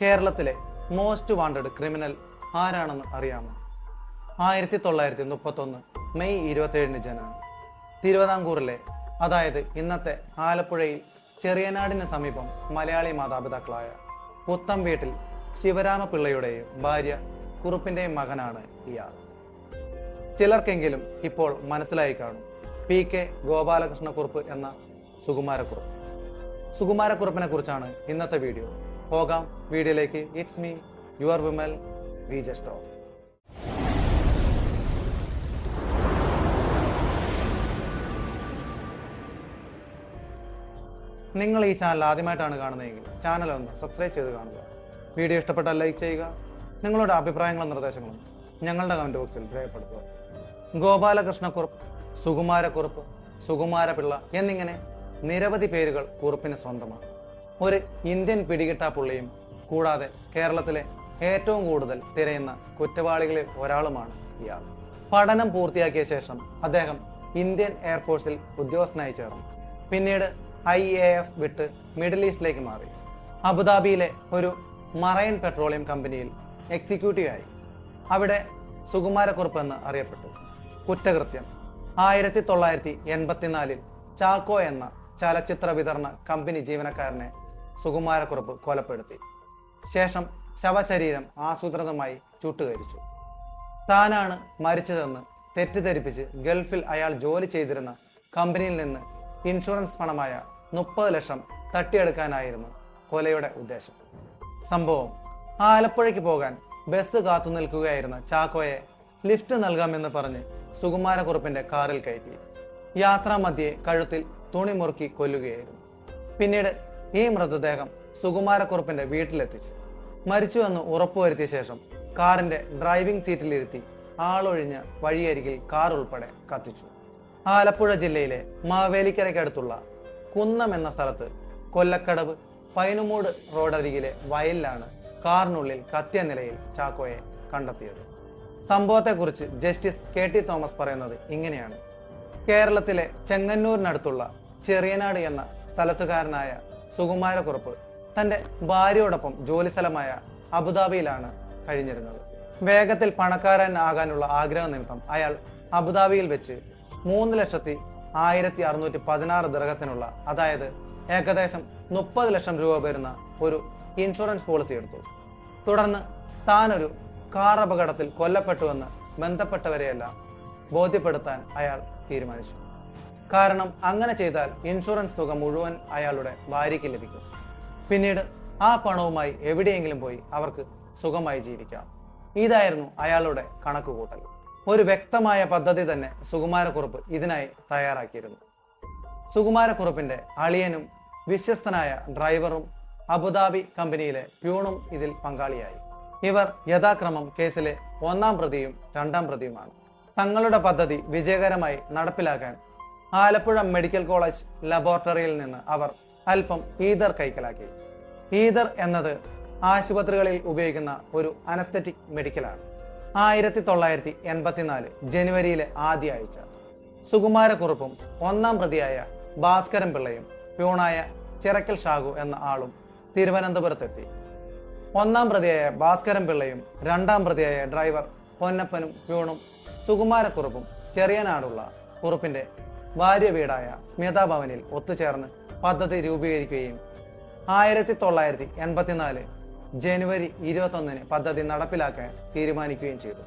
കേരളത്തിലെ most wanted criminal ആരാണെന്ന് അറിയാമോ? ആയിരത്തി തൊള്ളായിരത്തി മുപ്പത്തൊന്ന് മെയ് ഇരുപത്തേഴിന് ജനനം തിരുവിതാംകൂറിലെ അതായത് ഇന്നത്തെ ആലപ്പുഴയിൽ ചെറിയനാടിന് സമീപം മലയാളി മാതാപിതാക്കളായ പുത്തം വീട്ടിൽ ശിവരാമപിള്ളയുടെയും ഭാര്യ കുറുപ്പിന്റെയും മകനാണ് ഇയാൾ. ചിലർക്കെങ്കിലും ഇപ്പോൾ മനസ്സിലായി കാണും പി കെ ഗോപാലകൃഷ്ണ കുറുപ്പ് എന്ന സുകുമാരക്കുറുപ്പ്. സുകുമാരക്കുറുപ്പിനെ കുറിച്ചാണ് ഇന്നത്തെ വീഡിയോ. പോകാം. വീഡിയോയിലേക്ക് it's me your Vimal V off നിങ്ങൾ ഈ ചാനൽ ആദ്യമായിട്ടാണ് കാണുന്നതെങ്കിൽ ചാനൽ ഒന്ന് സബ്സ്ക്രൈബ് ചെയ്ത് കാണുക. വീഡിയോ ഇഷ്ടപ്പെട്ടാൽ ലൈക്ക് ചെയ്യുക. നിങ്ങളുടെ അഭിപ്രായങ്ങളും നിർദ്ദേശങ്ങളും ഞങ്ങളുടെ കമന്റ് ബോക്സിൽ രേഖപ്പെടുത്തുക. ഗോപാലകൃഷ്ണക്കുറുപ്പ് സുകുമാരക്കുറുപ്പ് സുകുമാരപിള്ള എന്നിങ്ങനെ നിരവധി പേരുകൾ കുറുപ്പിന് സ്വന്തമാണ്. ഒരു ഇന്ത്യൻ പിടികിട്ടാ പുള്ളിയും കൂടാതെ കേരളത്തിലെ ഏറ്റവും കൂടുതൽ തിരയുന്ന കുറ്റവാളികളിൽ ഒരാളുമാണ് ഇയാൾ. പഠനം പൂർത്തിയാക്കിയ ശേഷം അദ്ദേഹം ഇന്ത്യൻ എയർഫോഴ്സിൽ ഉദ്യോഗസ്ഥനായി ചേർന്നു. പിന്നീട് ഐ എ എഫ് വിട്ട് മിഡിൽ ഈസ്റ്റിലേക്ക് മാറി. അബുദാബിയിലെ ഒരു മറൈൻ പെട്രോളിയം കമ്പനിയിൽ എക്സിക്യൂട്ടീവായി അവിടെ സുകുമാരക്കുറുപ്പ് എന്ന് അറിയപ്പെട്ടു. കുറ്റകൃത്യം. ആയിരത്തി തൊള്ളായിരത്തി എൺപത്തിനാലിൽ ചാക്കോ എന്ന ചലച്ചിത്ര വിതരണ കമ്പനി ജീവനക്കാരനെ സുകുമാരക്കുറുപ്പ് കൊലപ്പെടുത്തി. ശേഷം ശവശരീരം ആസൂത്രിതമായി ചുട്ടുകരിച്ചു. താനാണ് മരിച്ചതെന്ന് തെറ്റിദ്ധരിപ്പിച്ച് ഗൾഫിൽ അയാൾ ജോലി ചെയ്തിരുന്ന കമ്പനിയിൽ നിന്ന് ഇൻഷുറൻസ് പണമായ മുപ്പത് ലക്ഷം തട്ടിയെടുക്കാനായിരുന്നു കൊലയുടെ ഉദ്ദേശം. സംഭവം ആലപ്പുഴയ്ക്ക് പോകാൻ ബസ് കാത്തു നിൽക്കുകയായിരുന്ന ചാക്കോയെ ലിഫ്റ്റ് നൽകാമെന്ന് പറഞ്ഞ് സുകുമാരക്കുറുപ്പിന്റെ കാറിൽ കയറ്റി. യാത്രാമധ്യേ കഴുത്തിൽ തുണി മുറുക്കി കൊല്ലുകയായിരുന്നു. പിന്നീട് ഈ മൃതദേഹം സുകുമാരക്കുറുപ്പിന്റെ വീട്ടിലെത്തിച്ച്. മരിച്ചുവെന്ന് ഉറപ്പുവരുത്തിയ ശേഷം കാറിന്റെ ഡ്രൈവിംഗ് സീറ്റിലിരുത്തി ആളൊഴിഞ്ഞ് വഴിയരികിൽ കാർ ഉൾപ്പെടെ കത്തിച്ചു. ആലപ്പുഴ ജില്ലയിലെ മാവേലിക്കരയ്ക്കടുത്തുള്ള കുന്നം എന്ന സ്ഥലത്ത് കൊല്ലക്കടവ് പൈനുമൂട് റോഡരികിലെ വയലിലാണ് കാറിനുള്ളിൽ കത്തിയ നിലയിൽ ചാക്കോയെ കണ്ടെത്തിയത്. സംഭവത്തെക്കുറിച്ച് ജസ്റ്റിസ് കെ ടി തോമസ് പറയുന്നത് ഇങ്ങനെയാണ്. കേരളത്തിലെ ചെങ്ങന്നൂരിനടുത്തുള്ള ചെറിയനാട് എന്ന സ്ഥലത്തുകാരനായ സുകുമാരക്കുറുപ്പ് തന്റെ ഭാര്യയോടൊപ്പം ജോലി സ്ഥലമായ അബുദാബിയിലാണ് കഴിഞ്ഞിരുന്നത്. വേഗത്തിൽ പണക്കാരൻ ആകാനുള്ള ആഗ്രഹ നിമിത്തം അയാൾ അബുദാബിയിൽ വെച്ച് മൂന്ന് ലക്ഷത്തി ആയിരത്തി അറുന്നൂറ്റി പതിനാറ് ദൃഹത്തിനുള്ള അതായത് ഏകദേശം മുപ്പത് ലക്ഷം രൂപ വരുന്ന ഒരു ഇൻഷുറൻസ് പോളിസി എടുത്തു. തുടർന്ന് താനൊരു കാർ അപകടത്തിൽ കൊല്ലപ്പെട്ടുവെന്ന് ബന്ധപ്പെട്ടവരെയെല്ലാം ബോധ്യപ്പെടുത്താൻ അയാൾ തീരുമാനിച്ചു. കാരണം അങ്ങനെ ചെയ്താൽ ഇൻഷുറൻസ് തുക മുഴുവൻ അയാളുടെ ഭാര്യയ്ക്ക് ലഭിക്കും. പിന്നീട് ആ പണവുമായി എവിടെയെങ്കിലും പോയി അവർക്ക് സുഖമായി ജീവിക്കാം. ഇതായിരുന്നു അയാളുടെ കണക്കുകൂട്ടൽ. ഒരു വ്യക്തമായ പദ്ധതി തന്നെ സുകുമാരക്കുറുപ്പ് ഇതിനായി തയ്യാറാക്കിയിരുന്നു. സുകുമാരക്കുറുപ്പിന്റെ അളിയനും വിശ്വസ്തനായ ഡ്രൈവറും അബുദാബി കമ്പനിയിലെ പ്യൂണും ഇതിൽ പങ്കാളിയായി. ഇവർ യഥാക്രമം കേസിലെ ഒന്നാം പ്രതിയും രണ്ടാം പ്രതിയുമാണ്. തങ്ങളുടെ പദ്ധതി വിജയകരമായി നടപ്പിലാക്കാൻ ആലപ്പുഴ മെഡിക്കൽ കോളേജ് ലബോറട്ടറിയിൽ നിന്ന് അവർ അല്പം ഈതർ കൈക്കലാക്കി. ഈതർ എന്നത് ആശുപത്രികളിൽ ഉപയോഗിക്കുന്ന ഒരു അനസ്തറ്റിക് മെഡിക്കലാണ്. ആയിരത്തി തൊള്ളായിരത്തി എൺപത്തിനാല് ജനുവരിയിലെ ആദ്യ ആഴ്ച. സുകുമാരക്കുറുപ്പും ഒന്നാം പ്രതിയായ ഭാസ്കരൻ പിള്ളയും പ്യൂണായ ചിറക്കൽ ഷാഗു എന്ന ആളും തിരുവനന്തപുരത്തെത്തി. ഒന്നാം പ്രതിയായ ഭാസ്കരൻ പിള്ളയും രണ്ടാം പ്രതിയായ ഡ്രൈവർ പൊന്നപ്പനും പ്യൂണും സുകുമാരക്കുറുപ്പും ചെറിയനാടുള്ള കുറുപ്പിന്റെ ഭാര്യ വീടായ സ്മിതാ ഭവനിൽ ഒത്തുചേർന്ന് പദ്ധതി രൂപീകരിക്കുകയും ആയിരത്തി തൊള്ളായിരത്തി എൺപത്തിനാല് ജനുവരി ഇരുപത്തൊന്നിന് പദ്ധതി നടപ്പിലാക്കാൻ തീരുമാനിക്കുകയും ചെയ്തു.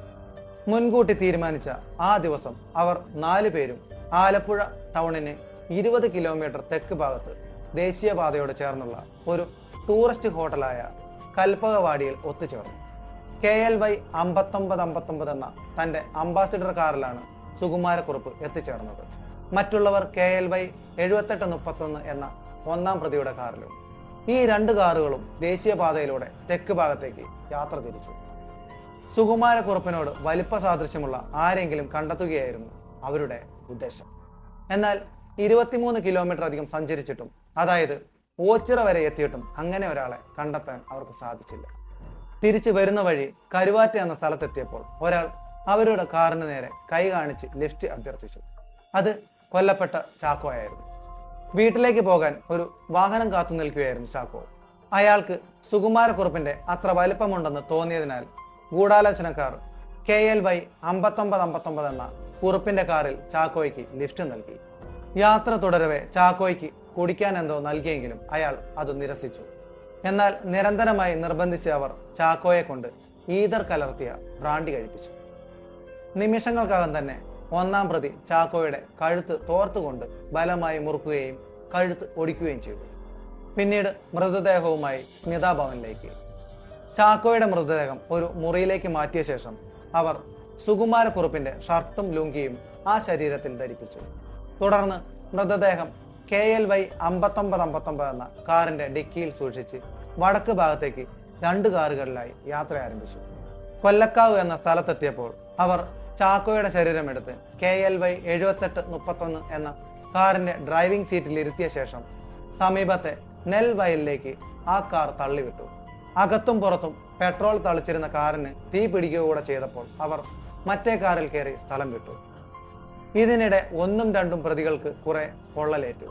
മുൻകൂട്ടി തീരുമാനിച്ച ആ ദിവസം അവർ നാലു പേരും ആലപ്പുഴ ടൗണിന് ഇരുപത് കിലോമീറ്റർ തെക്ക് ഭാഗത്ത് ദേശീയപാതയോട് ചേർന്നുള്ള ഒരു ടൂറിസ്റ്റ് ഹോട്ടലായ കൽപ്പകവാടിയിൽ ഒത്തുചേർന്നു. കെ എൽ വൈ അമ്പത്തൊമ്പത് അമ്പത്തൊമ്പത് എന്ന തന്റെ അംബാസിഡർ കാറിലാണ് സുകുമാരക്കുറുപ്പ് എത്തിച്ചേർന്നത്. മറ്റുള്ളവർ കെ എൽ വൈ എഴുപത്തെട്ട് മുപ്പത്തൊന്ന് എന്ന ഒന്നാം പ്രതിയുടെ കാറിലും ഈ രണ്ട് കാറുകളും ദേശീയപാതയിലൂടെ തെക്ക് ഭാഗത്തേക്ക് യാത്ര തിരിച്ചു. സുകുമാരക്കുറുപ്പിനോട് വലിപ്പ സാദൃശ്യമുള്ള ആരെങ്കിലും കണ്ടെത്തുകയായിരുന്നു അവരുടെ ഉദ്ദേശം. എന്നാൽ ഇരുപത്തിമൂന്ന് കിലോമീറ്റർ അധികം സഞ്ചരിച്ചിട്ടും അതായത് ഓച്ചിറ വരെ എത്തിയിട്ടും അങ്ങനെ ഒരാളെ കണ്ടെത്താൻ അവർക്ക് സാധിച്ചില്ല. തിരിച്ചു വരുന്ന വഴി കരുവാറ്റ എന്ന സ്ഥലത്തെത്തിയപ്പോൾ ഒരാൾ അവരുടെ കാറിന് നേരെ കൈ കാണിച്ച് ലിഫ്റ്റ് അഭ്യർത്ഥിച്ചു. അത് കൊല്ലപ്പെട്ട ചാക്കോ ആയിരുന്നു. വീട്ടിലേക്ക് പോകാൻ ഒരു വാഹനം കാത്തു നിൽക്കുകയായിരുന്നു ചാക്കോ. അയാൾക്ക് സുകുമാരക്കുറുപ്പിന്റെ അത്ര വലിപ്പമുണ്ടെന്ന് തോന്നിയതിനാൽ ഗൂഢാലോചനക്കാർ കെ എൽ വൈ അമ്പത്തൊമ്പത് അമ്പത്തൊമ്പത് എന്ന കുറുപ്പിന്റെ കാറിൽ ചാക്കോയ്ക്ക് ലിഫ്റ്റ് നൽകി. യാത്ര തുടരവെ ചാക്കോയ്ക്ക് കുടിക്കാൻ എന്തോ നൽകിയെങ്കിലും അയാൾ അത് നിരസിച്ചു. എന്നാൽ നിരന്തരമായി നിർബന്ധിച്ച് അവർ ചാക്കോയെ കൊണ്ട് ഈതർ കലർത്തിയ ബ്രാണ്ടി കഴിപ്പിച്ചു. നിമിഷങ്ങൾക്കകം തന്നെ ഒന്നാം പ്രതി ചാക്കോയുടെ കഴുത്ത് തോർത്തുകൊണ്ട് ബലമായി മുറുക്കുകയും കഴുത്ത് ഒടിക്കുകയും ചെയ്തു. പിന്നീട് മൃതദേഹവുമായി സ്മിതാ ഭവനിലേക്ക്. ചാക്കോയുടെ മൃതദേഹം ഒരു മുറിയിലേക്ക് മാറ്റിയ ശേഷം അവർ സുകുമാരക്കുറുപ്പിന്റെ ഷർട്ടും ലുങ്കിയും ആ ശരീരത്തിൽ ധരിപ്പിച്ചു. തുടർന്ന് മൃതദേഹം കെ എൽ വൈ അമ്പത്തൊമ്പത് അമ്പത്തൊമ്പത് എന്ന കാറിന്റെ ഡിക്കിയിൽ സൂക്ഷിച്ച് വടക്ക് ഭാഗത്തേക്ക് രണ്ട് കാറുകളിലായി യാത്ര ആരംഭിച്ചു. കൊല്ലക്കാവ് എന്ന സ്ഥലത്തെത്തിയപ്പോൾ അവർ ചാക്കോയുടെ ശരീരമെടുത്ത് കെ എൽ വൈ എഴുപത്തെട്ട് മുപ്പത്തൊന്ന് എന്ന കാറിന്റെ ഡ്രൈവിംഗ് സീറ്റിൽ ഇരുത്തിയ ശേഷം സമീപത്തെ നെൽ വയലിലേക്ക് ആ കാർ തള്ളിവിട്ടു. അകത്തും പുറത്തും പെട്രോൾ തളിച്ചിരുന്ന കാറിന് തീ പിടിക്കുക കൂടെ ചെയ്തപ്പോൾ അവർ മറ്റേ കാറിൽ കയറി സ്ഥലം വിട്ടു. ഇതിനിടെ ഒന്നും രണ്ടും പ്രതികൾക്ക് കുറെ പൊള്ളലേറ്റു.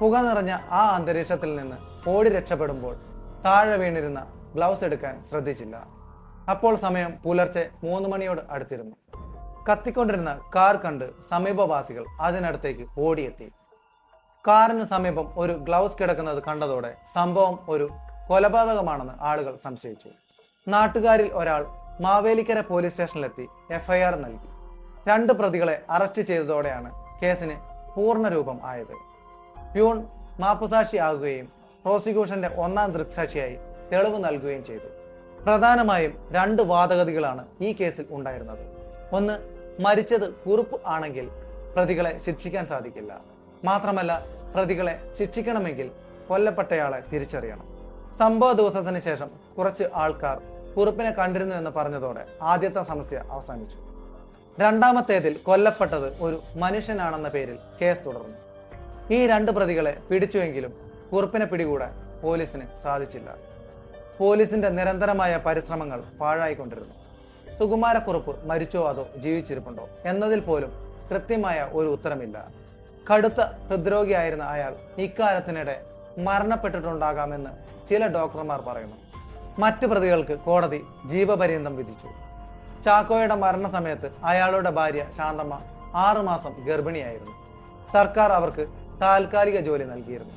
പുക നിറഞ്ഞ ആ അന്തരീക്ഷത്തിൽ നിന്ന് ഓടി രക്ഷപ്പെടുമ്പോൾ താഴെ വീണിരുന്ന ഗ്ലൗസ് എടുക്കാൻ ശ്രദ്ധിച്ചില്ല. അപ്പോൾ സമയം പുലർച്ചെ മൂന്ന് മണിയോട് അടുത്തിരുന്നു. കത്തിക്കൊണ്ടിരുന്ന കാർ കണ്ട് സമീപവാസികൾ അതിനടുത്തേക്ക് ഓടിയെത്തി. കാറിന് സമീപം ഒരു ഗ്ലൗസ് കിടക്കുന്നത് കണ്ടതോടെ സംഭവം ഒരു കൊലപാതകമാണെന്ന് ആളുകൾ സംശയിച്ചു. നാട്ടുകാരിൽ ഒരാൾ മാവേലിക്കര പോലീസ് സ്റ്റേഷനിലെത്തി എഫ്ഐആർ നൽകി. രണ്ട് പ്രതികളെ അറസ്റ്റ് ചെയ്തതോടെയാണ് കേസിന് പൂർണരൂപം ആയത്. പ്യൂൺ മാപ്പുസാക്ഷി ആകുകയും പ്രോസിക്യൂഷന്റെ ഒന്നാം ദൃക്സാക്ഷിയായി തെളിവ് നൽകുകയും ചെയ്തു. പ്രധാനമായും രണ്ട് വാദഗതികളാണ് ഈ കേസിൽ ഉണ്ടായിരുന്നത്. ഒന്ന് മരിച്ചത് കുറുപ്പ് ആണെങ്കിൽ പ്രതികളെ ശിക്ഷിക്കാൻ സാധിക്കില്ല. മാത്രമല്ല പ്രതികളെ ശിക്ഷിക്കണമെങ്കിൽ കൊല്ലപ്പെട്ടയാളെ തിരിച്ചറിയണം. സംഭവ ദിവസത്തിന് ശേഷം കുറച്ച് ആൾക്കാർ കുറുപ്പിനെ കണ്ടിരുന്നു എന്ന് പറഞ്ഞതോടെ ആദ്യത്തെ സമസ്യ അവസാനിച്ചു. രണ്ടാമത്തേതിൽ കൊല്ലപ്പെട്ടത് ഒരു മനുഷ്യനാണെന്ന പേരിൽ കേസ് തുടർന്നു. ഈ രണ്ട് പ്രതികളെ പിടിച്ചുവെങ്കിലും കുറുപ്പിനെ പിടികൂടാൻ പോലീസിന് സാധിച്ചില്ല. പോലീസിന്റെ നിരന്തരമായ പരിശ്രമങ്ങൾ പാഴായിക്കൊണ്ടിരുന്നു. സുകുമാരക്കുറുപ്പ് മരിച്ചോ അതോ ജീവിച്ചിരിപ്പുണ്ടോ എന്നതിൽ പോലും കൃത്യമായ ഒരു ഉത്തരമില്ല. കടുത്ത ഹൃദ്രോഗിയായിരുന്ന അയാൾ ഇക്കാലത്തിനിടെ മരണപ്പെട്ടിട്ടുണ്ടാകാമെന്ന് ചില ഡോക്ടർമാർ പറയുന്നു. മറ്റു പ്രതികൾക്ക് കോടതി ജീവപര്യന്തം വിധിച്ചു. ചാക്കോയുടെ മരണസമയത്ത് അയാളുടെ ഭാര്യ ശാന്തമ്മ ആറുമാസം ഗർഭിണിയായിരുന്നു. സർക്കാർ അവർക്ക് താൽക്കാലിക ജോലി നൽകിയിരുന്നു.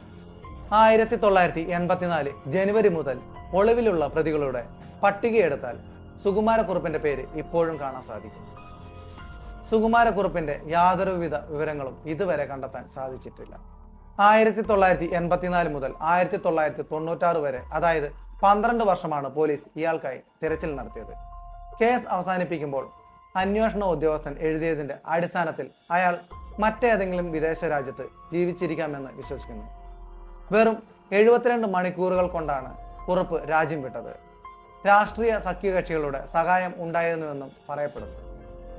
ആയിരത്തി തൊള്ളായിരത്തി എൺപത്തിനാല് ജനുവരി മുതൽ ഒളിവിലുള്ള പ്രതികളുടെ പട്ടികയെടുത്താൽ സുകുമാരക്കുറുപ്പിന്റെ പേര് ഇപ്പോഴും കാണാൻ സാധിക്കും. സുകുമാരക്കുറുപ്പിന്റെ യാതൊരുവിധ വിവരങ്ങളും ഇതുവരെ കണ്ടെത്താൻ സാധിച്ചിട്ടില്ല. ആയിരത്തി തൊള്ളായിരത്തി എൺപത്തിനാല് മുതൽ ആയിരത്തി തൊള്ളായിരത്തി തൊണ്ണൂറ്റാറ് വരെ അതായത് പന്ത്രണ്ട് വർഷമാണ് പോലീസ് ഇയാൾക്കായി തിരച്ചിൽ നടത്തിയത്. കേസ് അവസാനിപ്പിക്കുമ്പോൾ അന്വേഷണ ഉദ്യോഗസ്ഥൻ എഴുതിയതിന്റെ അടിസ്ഥാനത്തിൽ അയാൾ മറ്റേതെങ്കിലും വിദേശ രാജ്യത്ത് ജീവിച്ചിരിക്കാമെന്ന് വിശ്വസിക്കുന്നു. വെറും എഴുപത്തിരണ്ട് മണിക്കൂറുകൾ കൊണ്ടാണ് കുറുപ്പ് രാജ്യം വിട്ടത്. രാഷ്ട്രീയ സഖ്യകക്ഷികളുടെ സഹായം ഉണ്ടായിരുന്നുവെന്നും പറയപ്പെടുന്നു.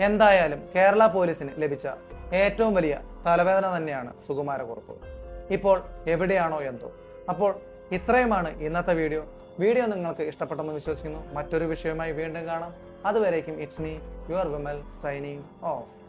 എന്തായാലും കേരള പോലീസിന് ലഭിച്ച ഏറ്റവും വലിയ തലവേദന തന്നെയാണ് സുകുമാരക്കുറുപ്പ് ഇപ്പോൾ എവിടെയാണോ എന്തോ. അപ്പോൾ ഇത്രയുമാണ് ഇന്നത്തെ വീഡിയോ. വീഡിയോ നിങ്ങൾക്ക് ഇഷ്ടപ്പെട്ടെന്ന് വിശ്വസിക്കുന്നു. മറ്റൊരു വിഷയവുമായി വീണ്ടും കാണാം. അതുവരേക്കും it's me your Vimal signing off